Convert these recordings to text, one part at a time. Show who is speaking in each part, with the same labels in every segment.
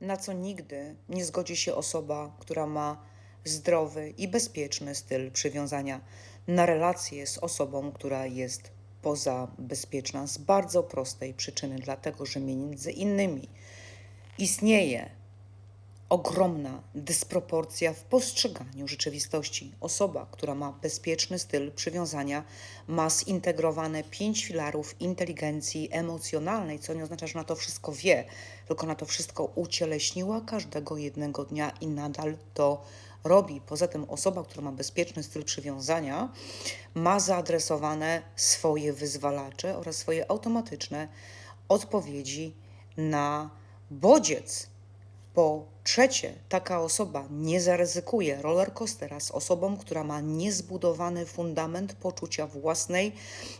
Speaker 1: na co nigdy nie zgodzi się osoba, która ma zdrowy i bezpieczny styl przywiązania na relacje z osobą, która jest pozabezpieczna z bardzo prostej przyczyny, dlatego że między innymi istnieje ogromna dysproporcja w postrzeganiu rzeczywistości. Osoba, która ma bezpieczny styl przywiązania, ma zintegrowane pięć filarów inteligencji emocjonalnej, co nie oznacza, że na to wszystko wie, tylko na to wszystko ucieleśniła każdego jednego dnia i nadal to robi. Poza tym osoba, która ma bezpieczny styl przywiązania, ma zaadresowane swoje wyzwalacze oraz swoje automatyczne odpowiedzi na bodziec. Po trzecie, taka osoba nie zaryzykuje rollercoastera z osobą, która ma niezbudowany fundament poczucia własnej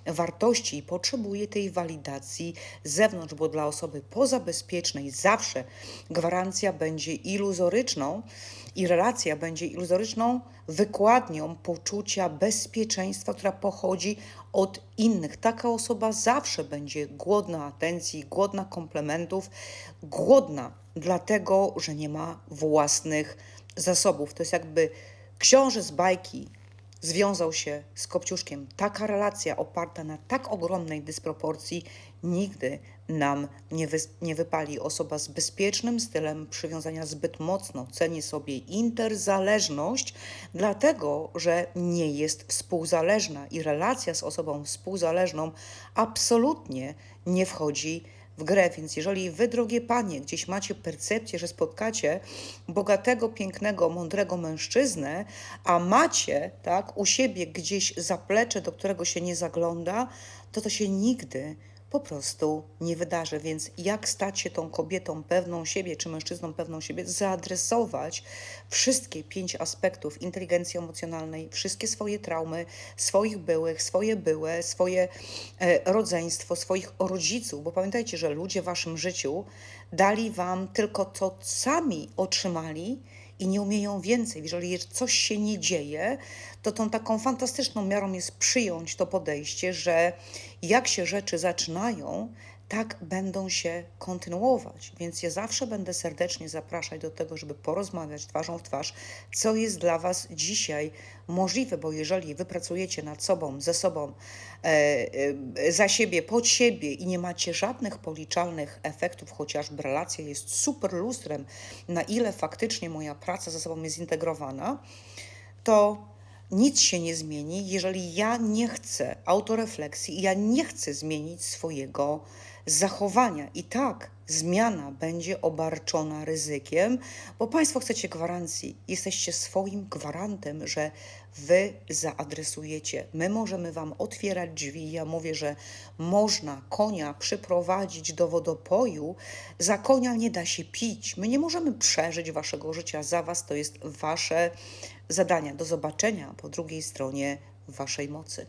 Speaker 1: wartości i potrzebuje tej walidacji z zewnątrz, bo dla osoby pozabezpiecznej zawsze gwarancja będzie iluzoryczną i relacja będzie iluzoryczną wykładnią poczucia bezpieczeństwa, która pochodzi od innych. Taka osoba zawsze będzie głodna atencji, głodna komplementów, głodna dlatego, że nie ma własnych zasobów. To jest jakby książę z bajki związał się z Kopciuszkiem. Taka relacja oparta na tak ogromnej dysproporcji nigdy nam nie, wy, nie wypali. Osoba z bezpiecznym stylem przywiązania zbyt mocno ceni sobie interzależność, dlatego że nie jest współzależna i relacja z osobą współzależną absolutnie nie wchodzi grę. Więc jeżeli wy, drogie panie, gdzieś macie percepcję, że spotkacie bogatego, pięknego, mądrego mężczyznę, a macie tak, u siebie gdzieś zaplecze, do którego się nie zagląda, to to się nigdy po prostu nie wydarzy. Więc jak stać się tą kobietą pewną siebie, czy mężczyzną pewną siebie, zaadresować wszystkie pięć aspektów inteligencji emocjonalnej, wszystkie swoje traumy, swoich byłych, swoje byłe, swoje e, rodzeństwo, swoich rodziców, bo pamiętajcie, że ludzie w waszym życiu dali wam tylko to, co sami otrzymali, i nie umieją więcej. Jeżeli coś się nie dzieje, to tą taką fantastyczną miarą jest przyjąć to podejście, że jak się rzeczy zaczynają, tak będą się kontynuować. Więc ja zawsze będę serdecznie zapraszać do tego, żeby porozmawiać twarzą w twarz, co jest dla Was dzisiaj możliwe, bo jeżeli wy pracujecie nad sobą, ze sobą, e, e, za siebie, pod siebie i nie macie żadnych policzalnych efektów, chociażby relacja jest super lustrem, na ile faktycznie moja praca ze sobą jest zintegrowana, to nic się nie zmieni, jeżeli ja nie chcę autorefleksji i ja nie chcę zmienić swojego zachowania. I tak zmiana będzie obarczona ryzykiem, bo Państwo chcecie gwarancji. Jesteście swoim gwarantem, że Wy zaadresujecie. My możemy Wam otwierać drzwi. Ja mówię, że można konia przyprowadzić do wodopoju. Za konia nie da się pić. My nie możemy przeżyć Waszego życia za Was. To jest Wasze zadania. Do zobaczenia po drugiej stronie Waszej mocy.